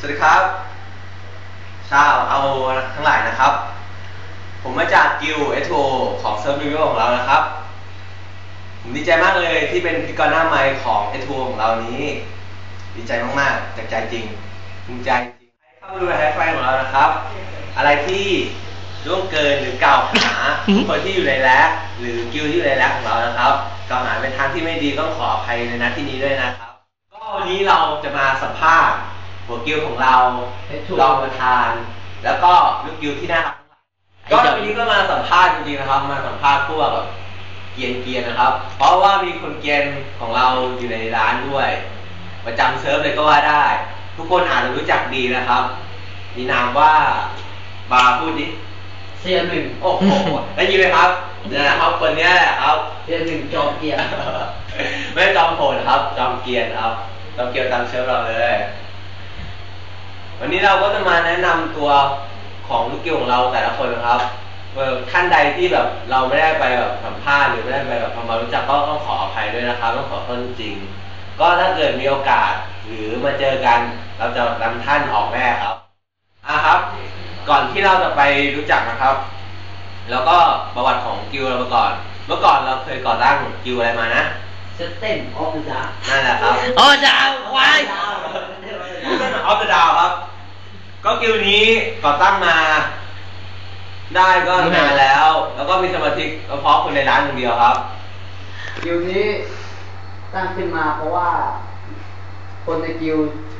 สวัสดีครับ ชาวเอาทั้งหลายนะครับ ผมมาจากกิลเอทโของเซิร์ฟรีวิวของเรานะครับ ผมดีใจมากเลยที่เป็นพิธีกรหน้าไมค์ของเอทของเรานี้ ดีใจมากๆจากใจจริงภูมิใจจริงให้เข้ามาดูแฮชแท็กของเรานะครับ อะไรที่ล่วงเกินหรือกล่าวหาคนที่อยู่ในแลกหรือกิลที่อยู่ในแลกของเรานะครับกล่าวหาเป็นทางที่ไม่ดีต้องขออภัยในนัดที่นี้ด้วยนะครับ ก็วันนี้เราจะมาสัมภาษณ์ หัวกิลของเราให้ถูกรองประธาน แล้วก็ลูกกิลที่น่ารักทั้งหลายก็วันนี้ก็มาสัมภาษณ์จริงๆนะครับ มาสัมภาษณ์พวกแบบเกรียนเกียนๆนะครับ เพราะว่ามีคนเกรียนของเราอยู่ในร้านด้วย ประจำเซิร์ฟเลยก็ว่าได้ ทุกคนอาจจะรู้จักดีนะครับ มีนามว่าบาร์พูดดิเซียนหนึ่งโอ้โหได้ยินไหมครับเนี่ยนะครับคนเนี้ยแหละครับเซียนหนึ่งจอมเกียร์ไม่ได้จอมโหดครับ จอมเกรียนครับจอมเกรียนตามเชฟเราเลย วันนี้เราก็จะมาแนะนำตัวของลูกเกียวของเราแต่ละคนนะครับเอ่อท่านใดที่แบบเราไม่ได้ไปแบบสัมภาษณ์หรือไม่ได้ไปแบบทำความรู้จักก็ต้องขออภัยด้วยนะครับต้องขอโทษจริง ก็ถ้าเกิดมีโอกาสหรือมาเจอกันเราจะนำท่านออกแน่ครับอะครับ ก่อนที่เราจะไปรู้จักนะครับ แล้วก็ประวัติของกิลเรามาก่อน เมื่อก่อนเราเคยก่อตั้งกิลอะไรมานะเซตเต้นออฟจ้านั่นแหละครับอ๋อดาวควาย ผู้เป็นออฟเดอะดาวครับ ก็กิลนี้ก่อตั้งมา ได้ก็นานแล้ว แล้วก็มีสมาชิกเฉพาะคนในร้านอย่างเดียวครับ กิวนี้ตั้งขึ้นมาเพราะว่า คนในกิว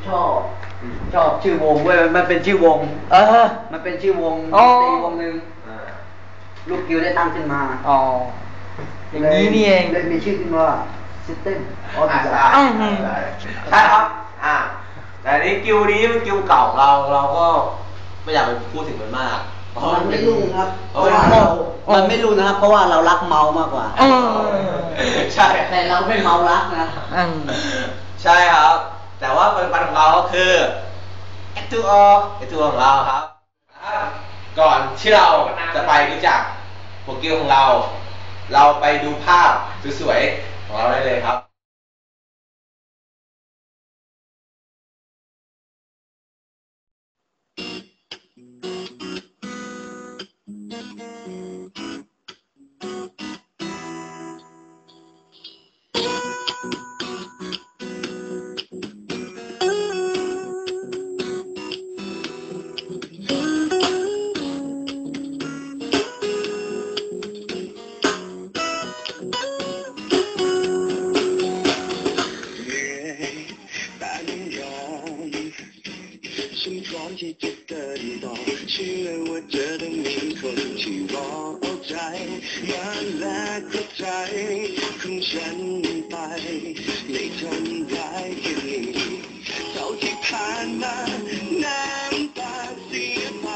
ชอบอืมชอบชื่อวงเว้ยมันเป็นชื่อวง เออ มันเป็นชื่อวงอ๋อดนตรีวงหนึ่งอ่าลูกกิวได้ตั้งขึ้นมาอ๋อ อย่างนี้นี่เอง เลยมีชื่อขึ้นว่าซิสเต็มออฟอ่าจ้าได้อื้อหือได้ ใช่ครับ อ่า แต่นี้กิลนี้เป็นกิลเก่าเราเราก็ไม่อยากไปพูดถึงมันมากเพราะมันไม่รุ่งครับเพเพราะราะว่าว่าเรามันไม่รุ่งนะครับ เพราะว่าเรารักเมามากกว่าเออใช่ แต่เราไม่เมารักนะอืม ใช่ครับ แต่ว่าปัจจุบันของเราก็คือ F2O F2O ของเราครับ ก่อนที่เราจะไปรู้จักโปรแกรมของเรา เราไปดูภาพสวยๆของเราได้เลย เชื่อว่าเจอต้องมีคนที่รอเอาใจมาแลกกับใจของฉันไปไม่ทำร้ายกันอีกเท่าที่ผ่านมาน้ำตาเสียไป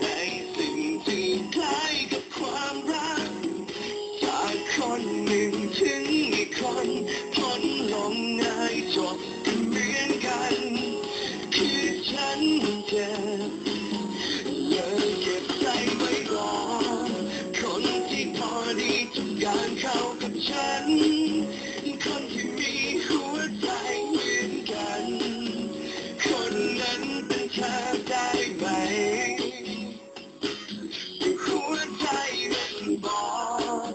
ให้สิ่งที่คล้ายกับความรักจากคนหนึ่งถึงอีกคน ฉัน คนที่มีหัวใจเหมือนกัน คนนั้นเป็นเธอได้ไหมหัวใจมันบอก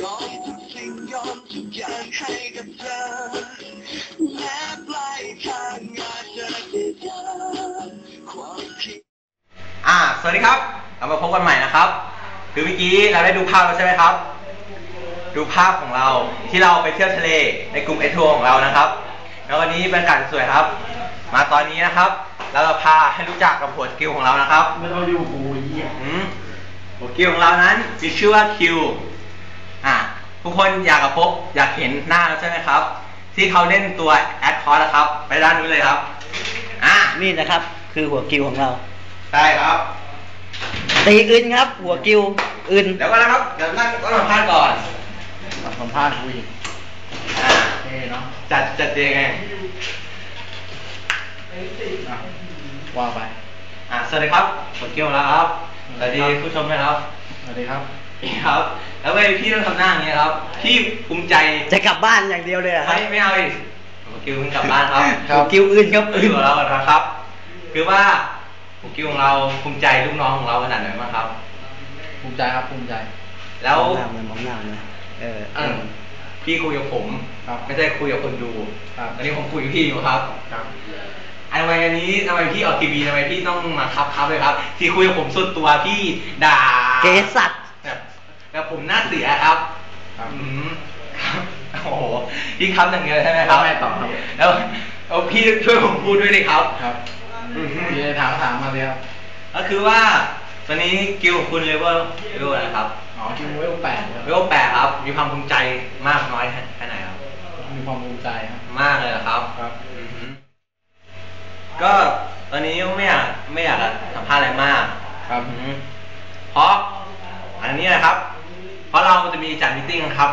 ยอมทุกสิ่งยอมทุกอย่างให้กับเธอแม้ปลายทางอาจจะได้เจอความคิดอ่า สวัสดีครับเรามาพบกันใหม่นะครับ คือเมื่อกี้เราได้ดูภาพแล้วใช่ไหมครับ ดูภาพของเราที่เราไปเที่ยวทะเลในกลุ่มเอทัวของเรานะครับ แล้ววันนี้บรรยากาศสวยครับ มาตอนนี้นะครับ เราจะพาให้รู้จักกับหัวสกิลของเรานะครับไม่ต้องอยู่กูเหี้ยอืมหัวกิลของเรานั้นมีชื่อว่าคิวอะทุกคนอยากกับพบอยากเห็นหน้าแล้วใช่ไหมครับ ที่เขาเล่นตัวแอดคอร์นะครับ ไปด้านนู้นเลยครับอะนี่นะครับ คือหัวกิวของเราใช่ครับตีอึนครับ หัวกิวอึนเดี๋ยวก่อนนะครับเดี๋ยวนั่งต้องสัมภาษณ์ก่อน สัมภาษณ์คุยอ่าเท่เนาะจัดจัดยังไงว่าไป อะสวัสดีครับผมเกียวแล้วครับสวัสดีผู้ชมนะครับสวัสดีครับครับ แล้วทำไมพี่ต้องทำหน้าอย่างนี้ครับพี่ภูมิใจจะกลับบ้านอย่างเดียวเลยเหรอครัไม่บไม่เอาอีกผมกิวเพิ่งกลับบ้านครับหัวกิวอึนครับอึอึนนของเราก่อนนะครับกคือว่าผมกิวของเราภูมิใจลูกน้องของเราขนาดไหนบ้างครับ ภูมิใจครับภูมิใจ แล้วมองหน้ามันมองหน้านะ เออเออพี่คุยกับผมครับไม่ใช่คุยกับคนดูครับ อันนี้ผมคุยกับพี่อยู่ครับครับทำไมอันนี้ทำไมพี่ออกทีวีทำไมพี่ต้องมาครับครับเลยครับ ที่คุยกับผมสุดตัวพี่ด่าเกสัตว์ แบบแบบผมหน้าเสียครับครับ อืมครับโอ้โหพี่ครับอย่างเดียวใช่ไหมครับไม่ต่อครับ แล้วแล้วพี่ช่วยผมพูดด้วยดิครับ ครับอืม มีอะไรถามก็ถามมาเลยครับ ก็คือว่าตอนนี้กิลของคุณเลเวลเลเวลอะไรครับ อ๋อคิวเวลแปดครับเลเวลแปดครับ มีความภูมิใจมากน้อยแค่ไหนครับ มีความภูมิใจครับ มากเลยเหรอครับ ครับอือฮึก็ตอนนี้ไม่อยากไม่อยากสัมภาษณ์อะไรมาก ครับอือฮึเพราะอันนี้นะครับ เพราะเราจะมีจัดมิทติ้งครับ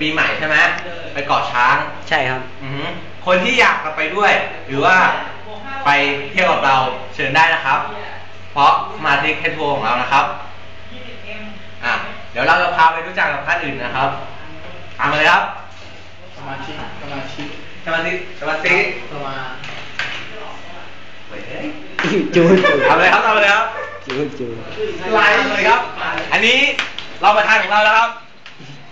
ปีใหม่ใช่ไหมไปเกาะช้าง ใช่ครับ อือฮึคนที่อยากจะไปด้วย หรือว่าไปเที่ยวกับเราเชิญได้นะครับ เพราะสมาธิแค่ทัวร์ของเรานะครับอะ เดี๋ยวเราจะพาไปรู้จักกับท่านอื่นนะครับตามมาเลยครับ สมาชิกสมาชิกสมาธิสมาธิสมาเฮ้ยจูนจูนทำเลยครับทำเลยครับจูนจูนไลน์เลยครับ อันนี้เราประธานของเราแล้วครับ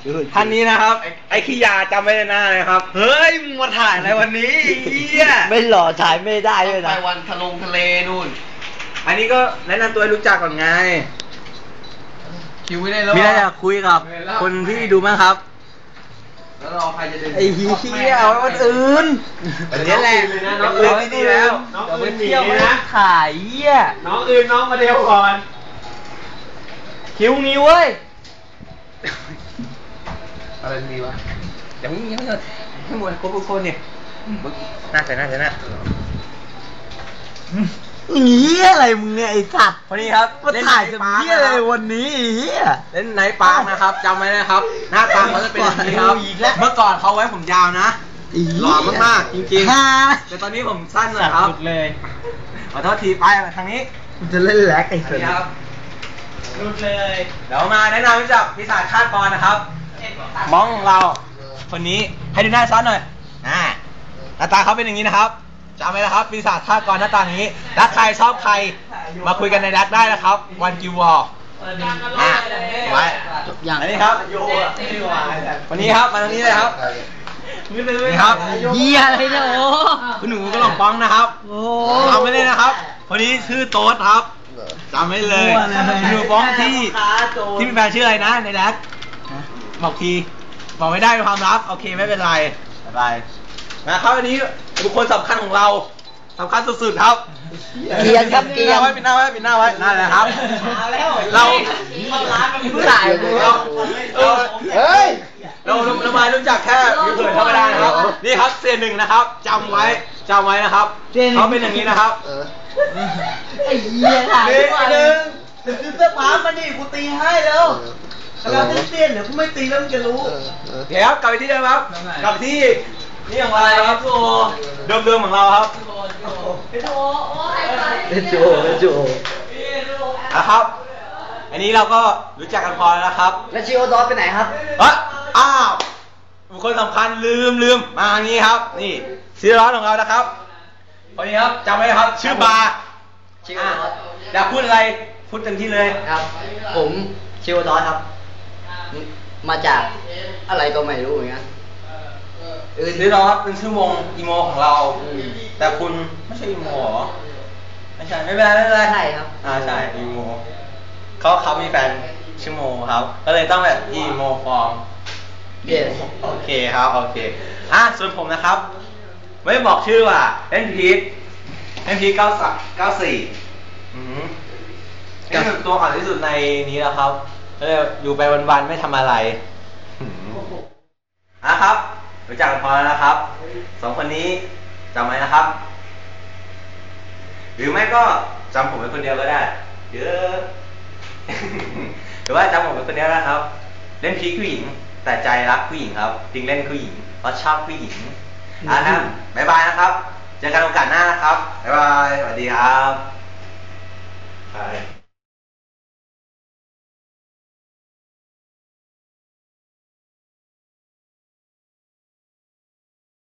จูนท่านนี้นะครับ ไอ้ไอ้ขี้ยาจำไว้ในหน้าเลยครับ เฮ้ยมึงมาถ่ายอะไรวันนี้เฮียไม่หล่อถ่ายไม่ได้ด้วยนะไปวันทะลงทะเลนู่น อันนี้ก็แนะนำตัวให้รู้จักก่อนไง คิวไม่ได้แล้วมีอะไรจะคุยกับ คนที่ดูบ้างครับ แล้วเราใครจะเดินไอ้เหี้ยเอาไว้วันอื่นอันนี้แหละน้องอื่นดีแล้ว น้องอื่นเที่ยวไม่ได้ถ่ายเหี้ยน้องอื่นน้องมาเดียวก่อน คิวนี้เว้ย อะไรดีวะเดี๋ยวมึงยังให้หมดครบทุกคนเนี่ยน่าใส่น่าใส่น่า เหี้ยอะไรมึงเนี่ยไอ้สัตว์คนนี้ครับมาถ่ายจะเหี้ยอะไรวันนี้ไอ้เหี้ย เล่นไนท์ปาร์คนะครับจำไว้นะครับ หน้าตาเขาจะเป็นอย่างนี้ครับ อีกแล้ว เมื่อก่อนเขาไว้ผมยาวนะหล่อมากๆจริงฮ่าๆแต่ตอนนี้ผมสั้นหน่อยครับสุดเลยขอโทษทีไปทางนี้กูจะเล่นแล็กไอ้อันสัตนี้ครับว์รุดเลยเดี๋ยวมาแนะนำรู้จักพิศาจคาดกรนะครับมองของเรา คนนี้ให้ดูหน้าซ้อนหน่อยอ่าหน้าตาเขาเป็นอย่างนี้นะครับ จำไว้นะครับปีศาจฆาตกรหน้าตาอย่างนี้รักใครชอบใครมาคุยกันในดักได้นะครับ วันกิววอลอะไว้อย่าง อันนี้ครับวันนี้ครับมาตรงนี้เลยครับนี่ครับเหี้ยอะไรเนี่ยโอ้คุณหนูก็ลองป้องนะครับโอ้จำไม่เลยนะครับคนนี้ชื่อโต๊ดครับจำไม่เลยคุณหนูป้องที่ที่มีแฟนชื่ออะไรนะในดักบอกทีบอกไม่ได้เป็นความลับโอเคไม่เป็นไรบ๊ายบาย นะครับอันนี้บุคคลสำคัญของเราสำคัญสุดๆครับเกรียนครับเกรีปิดยหน้านไว้ปิดหน้าไว้ปิดหน้าไว้นั่นแหละครับเราถ่ายกูเราเราเฮ้ย เราเราเรามารู้จักแค่วิวเผินธรรมดานะครับนี่ครับเซียนหนึ่งนะครับจำไว้จำไว้นะครับเซียนหนึ่งเขาเป็นอย่างนี้นะครับ ไอ้เหี้ยถ่ายหนึ่งหนึ่งเดี๋ยวซื้อเสื้อผ้ามาดิกูตีให้แล้วแล้วเตี้ยนๆเดี๋ยวกูไม่ตีแล้วมึงจะรู้เดี๋ยวครับกลับไปที่เดิมครับกลับไปที่ นี่ของเราครับเดิมเดิมๆของเราครับเป็นโจเป็นโจนะครับ อันนี้เราก็รู้จักกันพอแล้วนะครับแล้วชิโอดอสไปไหนครับ เอ้ยอ้าวบุคคลสำคัญลืมลืมมาอย่างนี้ครับ นี่ซีร้อนของเรานะครับคนนี้ครับจำไว้นะครับ ชื่อบาร์ชื่ออะอยากพูดอะไรพูดเต็มที่เลยครับ ผมชิโอดอสครับ มาจากอะไรก็ไม่รู้เหมือนกัน อื่นซีร้อนครับเป็นชื่อวงอีโมของเรา แต่คุณไม่ใช่อีโมเหรอ ไม่ใช่ไม่เป็นไรไม่เป็นไรใช่ครับ อ่าใช่อีโมเขาเขามีแฟนชื่อโมครับ ก็เลยต้องแบบอีโมฟอร์ม Yes โอเคครับโอเค อะส่วนผมนะครับ ไม่บอกชื่อว่าเล่นพีทเล่นพีทเก้าสเก้าสี่อือหือนี่คือตัวอ่อนที่สุดในนี้แล้วครับก็เลยอยู่ไปวันๆไม่ทำอะไรหืมอะครับ รู้จักกันพอแล้วนะครับสองคนนี้จำไว้นะครับ หรือไม่ก็จำผมเป็นคนเดียวก็ได้ เยอะหรือว่าจำผมเป็นคนเดียวนะครับ เล่นพีคผู้หญิง แต่ใจรักผู้หญิงครับจริงเล่นผู้หญิงเพราะชอบผู้หญิงอะนะบ๊ายบายนะครับ เจอกันโอกาสหน้านะครับบ๊ายบายสวัสดีครับบาย